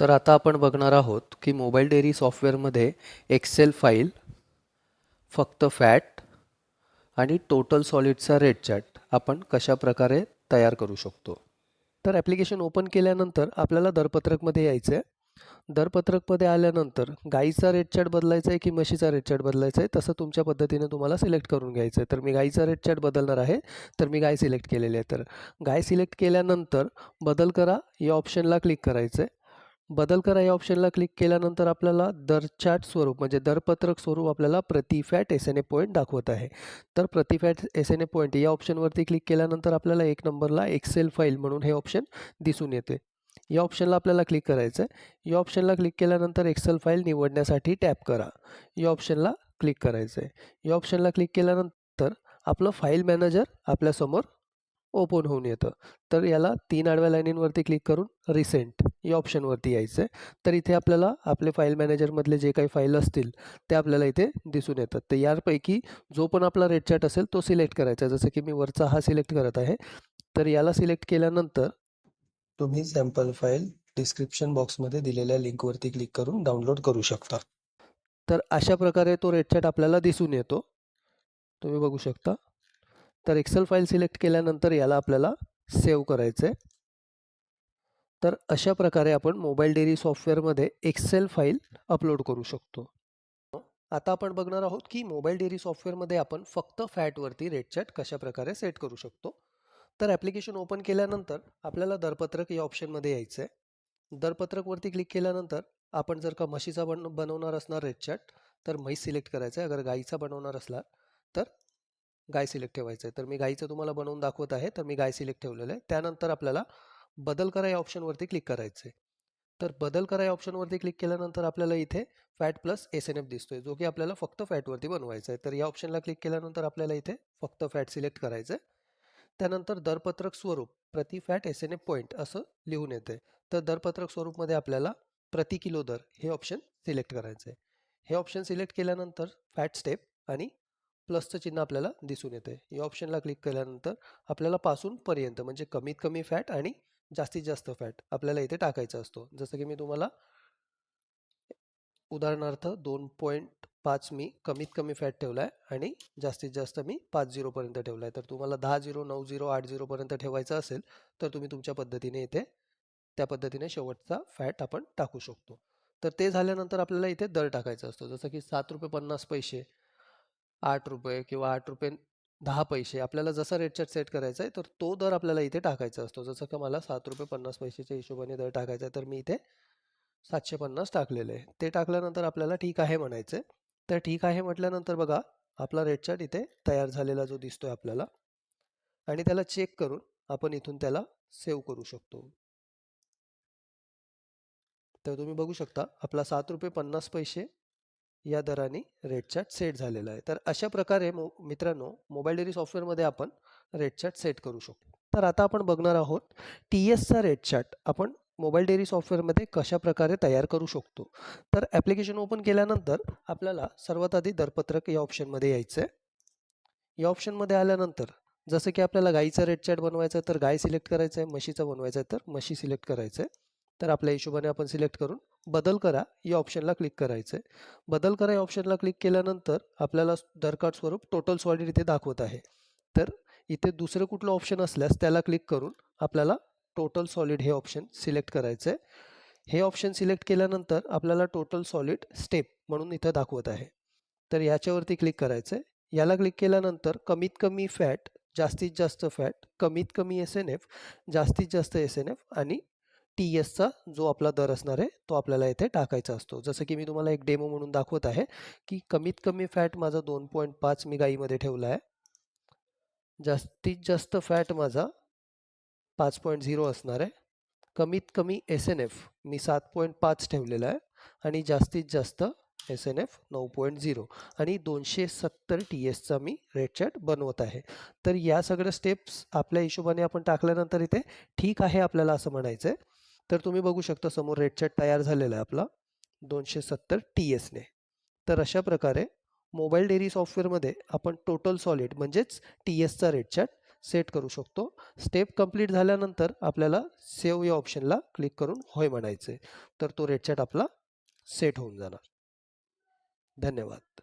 तर आता आपण बघणार आहोत की मोबाईल डेअरी सॉफ्टवेअरमध्ये एक्सेल फाईल फक्त फॅट आणि टोटल सॉलिडचा रेट चार्ट आपण कशा प्रकारे तयार करू शकतो. तर ॲप्लिकेशन ओपन केल्यानंतर आपल्याला दरपत्रकमध्ये यायचं आहे दरपत्रकमध्ये आल्यानंतर गाईचा रेट चार्ट बदलायचा आहे की म्हशीचा रेट चार्ट बदलायचा आहे तसं तुमच्या पद्धतीने तुम्हाला सिलेक्ट करून घ्यायचं आहे तर मी गाईचा रेट चार्ट बदलणार आहे. तर मी गाय सिलेक्ट केलेली आहे. तर गाय सिलेक्ट केल्यानंतर बदल करा. या ऑप्शनला क्लिक करायचं आहे बदल करा या ऑप्शनला क्लिक केल्यानंतर आपल्याला दर चार्ट स्वरूप म्हणजे दरपत्रक स्वरूप आपल्याला प्रति fat S N A point दाखवत आहे. तर प्रति fat S N A point या ऑप्शनवरती क्लिक केल्यानंतर आपल्याला एक नंबरला एक्सेल फाईल म्हणून हे ऑप्शन दिसून येते या ऑप्शनला आपल्याला क्लिक करायचं आहे या ऑप्शनला क्लिक केल्यानंतर एक्सेल फाईल निवडण्यासाठी टॅप करा. या ऑप्शनला क्लिक करायचं आहे या ऑप्शनला क्लिक केल्यानंतर आपलं फाईल मॅनेजर आपल्यासमोर ओपन होऊन येतं. तर याला तीन आडव्या लाईनींवरती क्लिक करून रिसेंट या ऑप्शनवरती यायचं आहे. तर इथे आपल्याला आपले फाईल मॅनेजरमधले जे काही फाईल असतील ते आपल्याला इथे दिसून येतात. तर यापैकी जो पण आपला रेड चार्ट असेल तो सिलेक्ट करायचा जसं की मी वरचा हा सिलेक्ट करत आहे. तर याला सिलेक्ट केल्यानंतर तुम्ही सॅम्पल फाईल डिस्क्रिप्शन बॉक्समध्ये दिलेल्या लिंकवरती क्लिक करून डाउनलोड करू शकता. तर अशा प्रकारे तो रेड चार्ट आपल्याला दिसून येतो. तुम्ही बघू शकता. तर एक्सेल फाईल सिलेक्ट केल्यानंतर याला आपल्याला सेव्ह करायचं आहे तर अशा प्रकारे आपण मोबाईल डेअरी सॉफ्टवेअरमध्ये एक्सेल फाईल अपलोड करू शकतो. आता आपण बघणार आहोत की मोबाईल डेअरी सॉफ्टवेअरमध्ये आपण फक्त फॅटवरती रेट चार्ट कशा प्रकारे सेट करू शकतो. तर ॲप्लिकेशन ओपन केल्यानंतर आपल्याला दरपत्रक या ऑप्शनमध्ये यायचं आहे दरपत्रकवरती क्लिक केल्यानंतर आपण जर का म्हशीचा बन बनवणार असणार रेट चार्ट तर म्हैस सिलेक्ट करायचं आहे अगर गाईचा बनवणार असला तर गाय सिलेक्ट ठेवायचं आहे. तर मी गाईचं तुम्हाला बनवून दाखवत आहे. तर मी गाय सिलेक्ट ठेवलेलं आहे. त्यानंतर आपल्याला बदल करा या ऑप्शनवरती क्लिक करायचं आहे तर बदल करा या ऑप्शनवरती क्लिक केल्यानंतर आपल्याला इथे fat plus S N F दिसतोय जो की आपल्याला फक्त फॅटवरती बनवायचा आहे. तर या ऑप्शनला क्लिक केल्यानंतर आपल्याला इथे फक्त फॅट सिलेक्ट करायचं आहे त्यानंतर दरपत्रक स्वरूप प्रति fat S N F point असं लिहून येते तर दरपत्रक स्वरूपमध्ये आपल्याला प्रति किलो दर हे ऑप्शन सिलेक्ट करायचं आहे हे ऑप्शन सिलेक्ट केल्यानंतर फॅट स्टेप आणि प्लसचं चिन्ह आपल्याला दिसून येते या ऑप्शनला क्लिक केल्यानंतर आपल्याला पासून पर्यंत म्हणजे कमीत कमी फॅट आणि जास्तीत जास्त फॅट आपल्याला इथे टाकायचा असतो. जसं की मी तुम्हाला उदाहरणार्थ दोन पॉईंट पाच मी कमीत कमी फॅट ठेवला आहे आणि जास्तीत जास्त मी पाच झिरोपर्यंत ठेवला आहे तर तुम्हाला दहा झिरो नऊ झिरो आठ झिरोपर्यंत ठेवायचं असेल तर तुम्ही तुमच्या पद्धतीने इथे त्या पद्धतीने शेवटचा फॅट आपण टाकू शकतो. तर ते झाल्यानंतर आपल्याला इथे दर टाकायचा असतो. जसं की सात रुपये पन्नास पैसे आठ रुपये किंवा आठ रुपये दहा पैसे आपल्याला जसा रेट चार्ट सेट करायचा आहे तर तो दर आपल्याला इथे टाकायचा असतो. जसं का मला सात रुपये पन्नास पैशाच्या हिशोबाने दर टाकायचा आहे तर मी इथे सातशे पन्नास टाकलेले आहे. ते टाकल्यानंतर आपल्याला ठीक आहे म्हणायचं आहे तर ठीक आहे म्हटल्यानंतर बघा आपला रेट चार्ट इथे तयार झालेला जो दिसतोय आपल्याला आणि त्याला चेक करून आपण इथून त्याला सेव्ह करू शकतो. तर तुम्ही बघू शकता आपला सात रुपये पन्नास पैसे या दराने रेट चार्ट सेट झालेला आहे. तर अशा प्रकारे मो मित्रांनो मोबाईल डेअरी सॉफ्टवेअरमध्ये आपण रेट चार्ट सेट करू शकतो. तर आता आपण बघणार आहोत टी एसचा रेट चार्ट आपण मोबाईल डेअरी सॉफ्टवेअरमध्ये कशा प्रकारे तयार करू शकतो. तर ॲप्लिकेशन ओपन केल्यानंतर आपल्याला सर्वात आधी दरपत्रक या ऑप्शनमध्ये यायचं आहे. या ऑप्शनमध्ये आल्यानंतर जसं की आपल्याला गाईचा रेट चार्ट बनवायचा आहे तर गाय सिलेक्ट करायचं आहे म्हशीचा बनवायचा आहे तर म्हशी सिलेक्ट करायचं आहे. तर आपल्या हिशोबाने आपण सिलेक्ट करून बदल करा या ऑप्शनला क्लिक करायचं आहे बदल करा या ऑप्शनला क्लिक केल्यानंतर आपल्याला दरकार्ड स्वरूप टोटल सॉलिड इथे दाखवत आहे. तर इथे दुसरं कुठलं ऑप्शन असल्यास त्याला क्लिक करून आपल्याला टोटल सॉलिड हे ऑप्शन सिलेक्ट करायचं आहे हे ऑप्शन सिलेक्ट केल्यानंतर आपल्याला टोटल सॉलिड स्टेप म्हणून इथं दाखवत आहे. तर याच्यावरती क्लिक करायचं आहे याला क्लिक केल्यानंतर कमीत कमी फॅट जास्तीत जास्त फॅट कमीत कमी एस एन एफ जास्तीत जास्त एस एन एफ आणि टी एसचा जो आपला दर असणार आहे तो आपल्याला इथे टाकायचा असतो. जसं की मी तुम्हाला एक डेमो म्हणून दाखवत आहे की कमीत कमी फॅट माझा दोन पॉईंट पाच मी गाईमध्ये ठेवला आहे. जास्तीत जास्त फॅट माझा पाच पॉईंट झिरो असणार आहे. कमीत कमी एस एन एफ मी सात पॉईंट पाच ठेवलेला आहे आणि जास्तीत जास्त एस एन एफ नऊ पॉईंट झिरो आणि दोनशे सत्तर टी एसचा मी रेड चार्ट बनवत आहे. तर या सगळ्या स्टेप्स आपल्या हिशोबाने आपण टाकल्यानंतर इथे ठीक आहे आपल्याला असं म्हणायचं आहे तर तुम्ही बघू शकता समोर रेड चार्ट तयार झालेला आहे आपला. दोनशे सत्तर टी एसने तर अशा प्रकारे मोबाईल डेअरी सॉफ्टवेअरमध्ये आपण टोटल सॉलिड म्हणजेच टी एसचा रेड चार्ट सेट करू शकतो. स्टेप कंप्लीट झाल्यानंतर आपल्याला सेव्ह या ऑप्शनला क्लिक करून होय म्हणायचं आहे तर तो रेड चार्ट आपला सेट होऊन जाणार. धन्यवाद.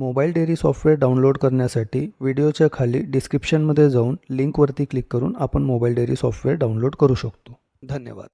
मोबाईल डेअरी सॉफ्टवेअर डाउनलोड करण्यासाठी व्हिडिओच्या खाली डिस्क्रिप्शनमध्ये जाऊन लिंकवरती क्लिक करून आपण मोबाईल डेअरी सॉफ्टवेअर डाउनलोड करू शकतो. धन्यवाद.